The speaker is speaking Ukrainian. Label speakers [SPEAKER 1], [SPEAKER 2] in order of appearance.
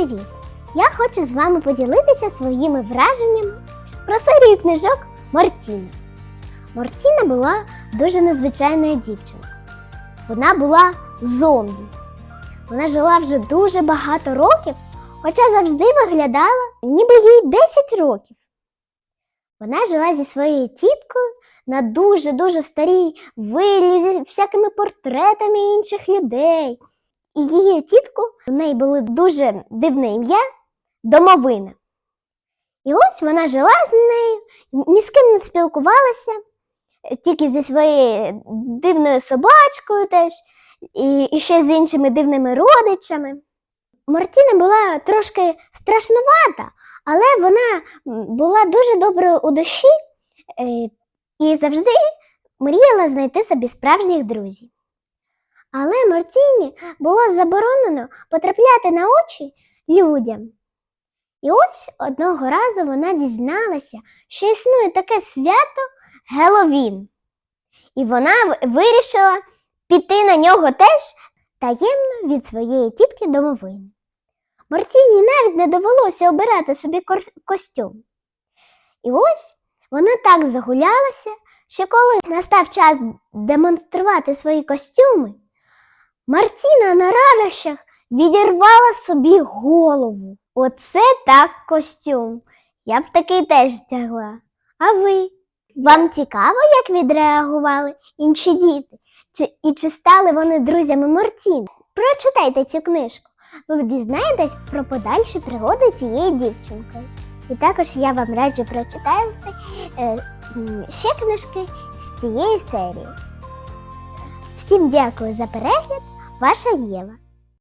[SPEAKER 1] Привіт! Я хочу з вами поділитися своїми враженнями про серію книжок Мартіна. Мартіна була дуже незвичайною дівчинкою. Вона була зомбі. Вона жила вже дуже багато років, хоча завжди виглядала, ніби їй 10 років. Вона жила зі своєю тіткою на дуже-дуже старій виллі зі всякими портретами інших людей. І її тітку в неї було дуже дивне ім'я домовина. І ось вона жила з нею, ні з ким не спілкувалася, тільки зі своєю дивною собачкою теж, і, і ще з іншими дивними родичами. Мартіна була трошки страшнувата, але вона була дуже доброю у душі е, і завжди мріяла знайти собі справжніх друзів. Але Мартіні було заборонено потрапляти на очі людям. І ось одного разу вона дізналася, що існує таке свято Геловін. І вона вирішила піти на нього теж таємно від своєї тітки домовини. Мартіні навіть не довелося обирати собі костюм. І ось вона так загулялася, що коли настав час демонструвати свої костюми, Мартіна на радощах відірвала собі голову. Оце так костюм. Я б такий теж стягла. А ви? Вам цікаво, як відреагували інші діти? Чи, і чи стали вони друзями Мартіни? Прочитайте цю книжку. Ви дізнаєтесь про подальші пригоди цієї дівчинки. І також я вам раджу прочитати е, ще книжки з цієї серії. Всім дякую за перегляд, ваша Єва.